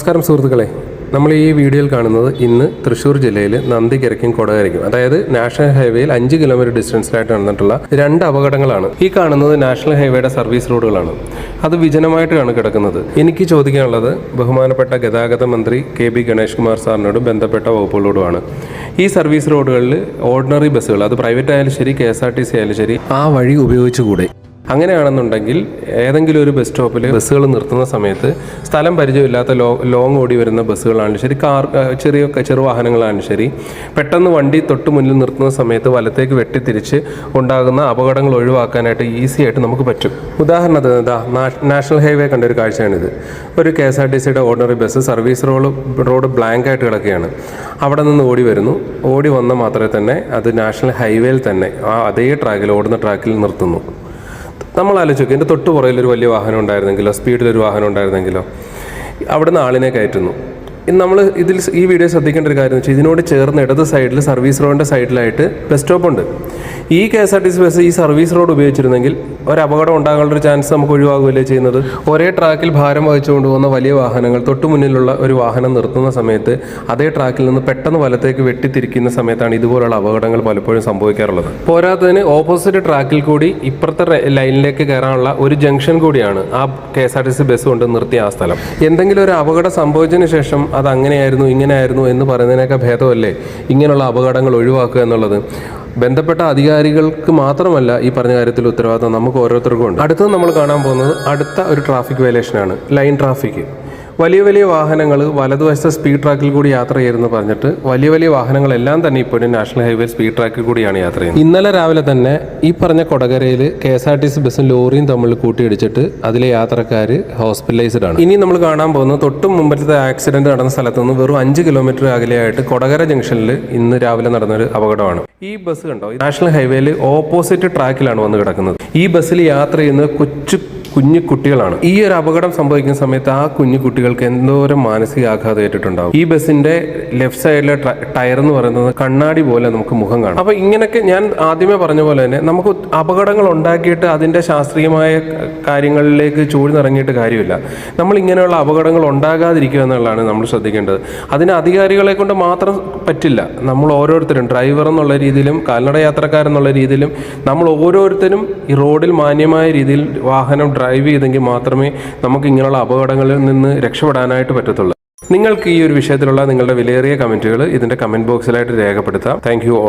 നമസ്കാരം സുഹൃത്തുക്കളെ. നമ്മൾ ഈ വീഡിയോയിൽ കാണുന്നത് ഇന്ന് തൃശ്ശൂർ ജില്ലയിൽ നന്ദിക്കരയ്ക്കും കൊടകരയ്ക്കും അതായത് നാഷണൽ ഹൈവേയിൽ അഞ്ച് കിലോമീറ്റർ ഡിസ്റ്റൻസിലായിട്ട് നടന്നിട്ടുള്ള രണ്ട് അപകടങ്ങളാണ്. ഈ കാണുന്നത് നാഷണൽ ഹൈവേയുടെ സർവീസ് റോഡുകളാണ്. അത് വിജനമായിട്ടാണ് കിടക്കുന്നത്. എനിക്ക് ചോദിക്കാനുള്ളത് ബഹുമാനപ്പെട്ട ഗതാഗത മന്ത്രി കെ ബി ഗണേഷ് കുമാർ സാറിനോടും ബന്ധപ്പെട്ട വകുപ്പുകളോടുമാണ്. ഈ സർവീസ് റോഡുകളിൽ ഓർഡിനറി ബസ്സുകൾ അത് പ്രൈവറ്റ് ആയാലും ശരി K S R T C ആയാലും ശരി ആ വഴി ഉപയോഗിച്ചുകൂടെ? അങ്ങനെയാണെന്നുണ്ടെങ്കിൽ ഏതെങ്കിലും ഒരു ബസ് സ്റ്റോപ്പിൽ ബസ്സുകൾ നിർത്തുന്ന സമയത്ത് സ്ഥലം പരിചയമില്ലാത്ത ലോ ലോങ് ഓടി വരുന്ന ബസ്സുകളാണെങ്കിലും ശരി കാർ ചെറിയ ചെറു വാഹനങ്ങളാണെങ്കിലും ശരി. പെട്ടെന്ന് വണ്ടി തൊട്ട് മുന്നിൽ നിർത്തുന്ന സമയത്ത് വലത്തേക്ക് വെട്ടിത്തിരിച്ച് ഉണ്ടാകുന്ന അപകടങ്ങൾ ഒഴിവാക്കാനായിട്ട് ഈസി ആയിട്ട് നമുക്ക് പറ്റും. ഉദാഹരണത്തിന് എന്താ നാഷണൽ ഹൈവേ കണ്ട ഒരു കാഴ്ചയാണിത്. ഒരു കെ എസ് ആർ ടി സിയുടെ ordinary bus service road road blank ആയിട്ട് കിടക്കുകയാണ്. അവിടെ നിന്ന് ഓടി വരുന്നു. ഓടി വന്ന മാത്രമേ തന്നെ അത് നാഷണൽ ഹൈവേയിൽ തന്നെ ആ അതേ ട്രാക്കിൽ ഓടുന്ന ട്രാക്കിൽ നിർത്തുന്നു. നമ്മൾ ആലോചിക്കും എന്റെ തൊട്ട് ഒരു വലിയ വാഹനം ഉണ്ടായിരുന്നെങ്കിലോ സ്പീഡിലൊരു വാഹനം ഉണ്ടായിരുന്നെങ്കിലോ അവിടുന്ന് ആളിനെ കയറ്റുന്നു. നമ്മൾ ഇതിൽ ഈ വീഡിയോ ശ്രദ്ധിക്കേണ്ട ഒരു കാര്യം വെച്ചാൽ ഇതിനോട് ചേർന്ന് ഇടത് സൈഡിൽ സർവീസ് റോഡിന്റെ സൈഡിലായിട്ട് ബസ് സ്റ്റോപ്പ് ഉണ്ട്. ഈ K S R T C bus ഈ സർവീസ് റോഡ് ഉപയോഗിച്ചിരുന്നെങ്കിൽ ഒരു അപകടം ഉണ്ടാകാനുള്ള ഒരു ചാൻസ് നമുക്ക് ഒഴിവാകുകയല്ലേ ചെയ്യുന്നത്? ഒരേ ട്രാക്കിൽ ഭാരം വഹിച്ചുകൊണ്ട് കൊണ്ടുപോകുന്ന വലിയ വാഹനങ്ങൾ തൊട്ടു മുന്നിലുള്ള ഒരു വാഹനം നിർത്തുന്ന സമയത്ത് അതേ ട്രാക്കിൽ നിന്ന് പെട്ടെന്ന് വലത്തേക്ക് വെട്ടിത്തിരിക്കുന്ന സമയത്താണ് ഇതുപോലുള്ള അപകടങ്ങൾ പലപ്പോഴും സംഭവിക്കാറുള്ളത്. പോരാത്തതിന് ഓപ്പോസിറ്റ് ട്രാക്കിൽ കൂടി ഇപ്പുറത്തെ ലൈനിലേക്ക് കയറാനുള്ള ഒരു ജംഗ്ഷൻ കൂടിയാണ് ആ K S R T C bus കൊണ്ട് നിർത്തിയ ആ സ്ഥലം. എന്തെങ്കിലും ഒരു അപകടം സംഭവിച്ചതിന് ശേഷം അത് അങ്ങനെയായിരുന്നു ഇങ്ങനെയായിരുന്നു എന്ന് പറയുന്നതിനേക്കാൾ ഭേദമല്ലേ? ഇങ്ങനെയുള്ള അപകടങ്ങൾ ഒഴിവാക്കുക എന്നുള്ളത്. ബന്ധപ്പെട്ട അധികാരികൾക്ക് മാത്രമല്ല ഈ പറഞ്ഞ കാര്യത്തിൽ ഉത്തരവാദിത്തം നമുക്ക് ഓരോരുത്തർക്കും ഉണ്ട്. അടുത്തത് നമ്മൾ കാണാൻ പോകുന്നത് അടുത്ത ഒരു ട്രാഫിക് വയലേഷനാണ് ലൈൻ ട്രാഫിക് വലിയ വലിയ വാഹനങ്ങൾ വലതുവശത്തെ സ്പീഡ് ട്രാക്കിൽ കൂടി യാത്ര ചെയ്യുന്നു പറഞ്ഞിട്ട് വലിയ വലിയ വാഹനങ്ങളെല്ലാം തന്നെ ഇപ്പോൾ നാഷണൽ ഹൈവേ സ്പീഡ് ട്രാക്കിൽ കൂടിയാണ് യാത്ര ചെയ്യുന്നത്. ഇന്നലെ രാവിലെ തന്നെ ഈ പറഞ്ഞ കൊടകരയിൽ K S R T C ബസ്സും ലോറിയും തമ്മിൽ കൂട്ടിയിടിച്ചിട്ട് അതിലെ യാത്രക്കാർ ഹോസ്പിറ്റലൈസ്ഡ് ആണ്. ഇനി നമ്മൾ കാണാൻ പോകുന്നത് തൊട്ടും മുമ്പത്തെ ആക്സിഡന്റ് നടന്ന സ്ഥലത്ത് നിന്ന് വെറും അഞ്ച് കിലോമീറ്റർ അകലെയായിട്ട് കൊടകര ജംഗ്ഷനിൽ ഇന്ന് രാവിലെ നടന്നൊരു അപകടമാണ്. ഈ ബസ് കണ്ടോ? നാഷണൽ ഹൈവേയിൽ ഓപ്പോസിറ്റ് ട്രാക്കിലാണ് വന്ന് കിടക്കുന്നത്. ഈ ബസ്സിൽ യാത്ര ചെയ്യുന്ന കൊച്ചു കുഞ്ഞു കുട്ടികളാണ് ഈ ഒരു അപകടം സംഭവിക്കുന്ന സമയത്ത് ആ കുഞ്ഞു കുട്ടികൾക്ക് എന്തോരം മാനസിക ആഘാതം ഏറ്റിട്ടുണ്ടാവും. ഈ ബസ്സിന്റെ ലെഫ്റ്റ് സൈഡിലെ ടയർ എന്ന് പറയുന്നത് കണ്ണാടി പോലെ നമുക്ക് മുഖം കാണാം. അപ്പൊ ഇങ്ങനെയൊക്കെ ഞാൻ ആദ്യമേ പറഞ്ഞ പോലെ തന്നെ നമുക്ക് അപകടങ്ങൾ ഉണ്ടാക്കിയിട്ട് അതിന്റെ ശാസ്ത്രീയമായ കാര്യങ്ങളിലേക്ക് ചൂഴ്ന്നിറങ്ങിയിട്ട് കാര്യമില്ല. നമ്മൾ ഇങ്ങനെയുള്ള അപകടങ്ങൾ ഉണ്ടാകാതിരിക്കുക എന്നുള്ളതാണ് നമ്മൾ ശ്രദ്ധിക്കേണ്ടത്. അതിന് അധികാരികളെ കൊണ്ട് മാത്രം പറ്റില്ല. നമ്മൾ ഓരോരുത്തരും ഡ്രൈവർ എന്നുള്ള രീതിയിലും കാൽനട യാത്രക്കാരെന്നുള്ള രീതിയിലും നമ്മൾ ഓരോരുത്തരും ഈ റോഡിൽ മാന്യമായ രീതിയിൽ വാഹനം ഡ്രൈവ് ചെയ്തെങ്കിൽ മാത്രമേ നമുക്ക് ഇങ്ങനെയുള്ള അപകടങ്ങളിൽ നിന്ന് രക്ഷപ്പെടാനായിട്ട് പറ്റത്തുള്ളൂ. നിങ്ങൾക്ക് ഈ ഒരു വിഷയത്തിലുള്ള നിങ്ങളുടെ വിലയേറിയ കമന്റുകൾ ഇതിന്റെ കമന്റ് ബോക്സിലായിട്ട് രേഖപ്പെടുത്താം. താങ്ക്